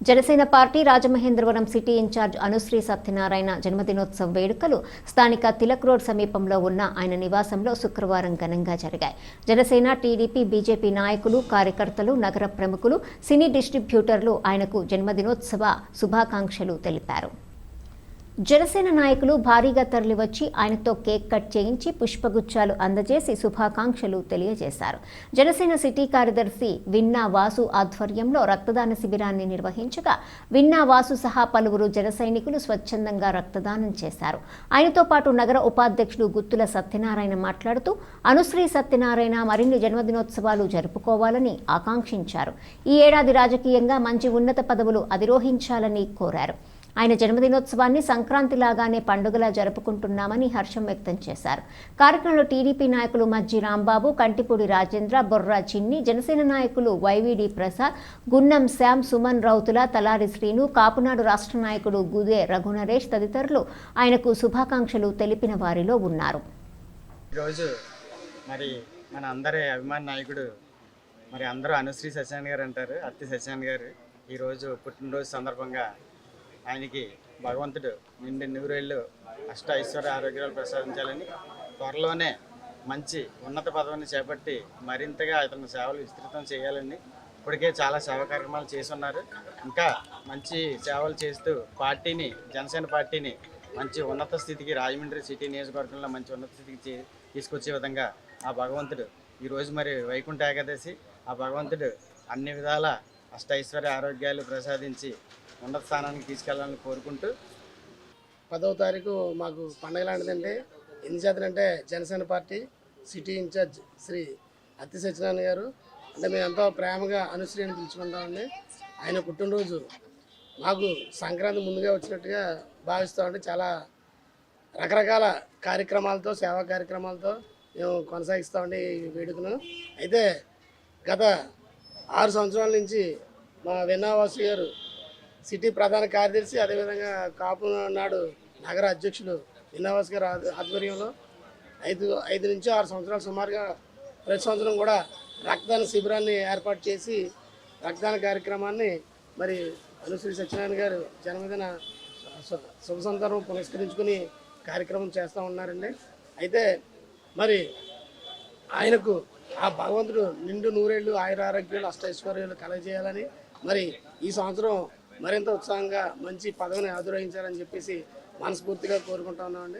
Janasena party Rajamahendravaram city incharge Anushri Satyanarayana జన్మదినోత్సవ వేడుకలు స్థానిక తిలక్ రోడ్ సమీపంలో ఉన్న ఆయన నివాసంలో శుక్రవారం ఘనంగా జరిగాయి. జనసేన టీడీపీ బీజేపీ నాయకులు కార్యకర్తలు నగర ప్రముఖులు సినీ డిస్ట్రిబ్యూటర్లు ఆయనకు జన్మదినోత్సవ శుభాకాంక్షలు తెలిపారు. జనసేన నాయకులు భారీగా తరలివచ్చి ఆయనతో కేక్ కట్ చేయించి పుష్పగుచ్చాలు అందజేసి శుభాకాంక్షలు తెలియజేశారు. జనసేన సిటీ కార్యదర్శి విన్నా వాసు ఆధ్వర్యంలో రక్తదాన శిబిరాన్ని నిర్వహించగా విన్నా వాసు సహా పలువురు జన సైనికులు స్వచ్ఛందంగా రక్తదానం చేశారు. ఆయనతో పాటు నగర ఉపాధ్యక్షుడు గుత్తుల సత్యనారాయణ మాట్లాడుతూ అనుశ్రీ సత్యనారాయణ మరిన్ని జన్మదినోత్సవాలు జరుపుకోవాలని ఆకాంక్షించారు. ఈ ఏడాది రాజకీయంగా మంచి ఉన్నత పదవులు అధిరోహించాలని కోరారు. ఆయన జన్మదినోత్సవాన్ని సంక్రాంతి లాగానే పండుగలా జరుపుకుంటున్నామని హర్షం వ్యక్తం చేశారు. కార్యక్రమంలో టీడీపీ నాయకులు మజ్జి రాంబాబు కంటిపూడి రాజేంద్ర బొర్రా చిన్ని జనసేన నాయకులు వైవిడి ప్రసాద్ గున్నం శ్యామ్ సుమన్ రౌతుల తలారి శ్రీను కాపునాడు రాష్ట్ర నాయకుడు గుదే రఘునరేష్ తదితరులు ఆయనకు శుభాకాంక్షలు తెలిపిన వారిలో ఉన్నారు. ఈరోజు మరి మన అందరి అభిమాన నాయకుడు మరి అందరూ అనుశ్రీ సత్యనారాయణ గారు అంటారు అత్తి సత్యనారాయణ గారు. ఈరోజు పుట్టినరోజు సందర్భంగా ఆయనకి భగవంతుడు నిండి నూరేళ్ళు అష్ట ఐశ్వర్య ఆరోగ్యాలు ప్రసాదించాలని త్వరలోనే మంచి ఉన్నత పదవిని చేపట్టి మరింతగా అతని సేవలు విస్తృతం చేయాలని ఇప్పటికే చాలా సేవా కార్యక్రమాలు చేసి ఉన్నారు ఇంకా మంచి సేవలు చేస్తూ పార్టీని జనసేన పార్టీని మంచి ఉన్నత స్థితికి రాజమండ్రి సిటీ నియోజకవర్గంలో మంచి ఉన్నత స్థితికి తీసుకొచ్చే విధంగా ఆ భగవంతుడు ఈరోజు మరి వైకుంఠ ఏకాదశి ఆ భగవంతుడు అన్ని విధాల అష్టైశ్వర్య ఆరోగ్యాలు ప్రసాదించి ఉన్నత స్థానానికి తీసుకెళ్ళాలని కోరుకుంటూ పదవ తారీఖు మాకు పండగ లాంటిదండి. ఎన్ని చేతనంటే Janasena party city incharge Shri Atti Satyanarayana గారు. అంటే మేము ఎంతో ప్రేమగా అనుశ్రీ అని పిలుచుకుంటామండి. ఆయన పుట్టినరోజు మాకు సంక్రాంతి ముందుగా వచ్చినట్టుగా భావిస్తామండి. చాలా రకరకాల కార్యక్రమాలతో సేవా కార్యక్రమాలతో మేము కొనసాగిస్తామండి ఈ వేడుకను. అయితే గత ఆరు సంవత్సరాల నుంచి మా విన్నావాసు గారు సిటీ ప్రధాన కార్యదర్శి అదేవిధంగా కాపు నాడు నగర అధ్యక్షులు విన్నావాస్ గారు ఆధ్వర్యంలో ఐదు ఐదు నుంచి ఆరు సంవత్సరాలు సుమారుగా ప్రతి సంవత్సరం కూడా రక్తదాన శిబిరాన్ని ఏర్పాటు చేసి రక్తదాన కార్యక్రమాన్ని మరి అనుశ్రీ సత్యనారాయణ గారు జన్మదిన శుభ సందర్భం పురస్కరించుకుని కార్యక్రమం చేస్తూ ఉన్నారండి. అయితే మరి ఆయనకు ఆ భగవంతుడు నిండు నూరేళ్ళు ఆయుర ఆరోగ్యాలు అష్టైశ్వర్యాలు కలగజేయాలని మరి ఈ సంవత్సరం మరింత ఉత్సాహంగా మంచి పదవిని ఆదురహించాలని చెప్పేసి మనస్ఫూర్తిగా కోరుకుంటా ఉన్నామండి.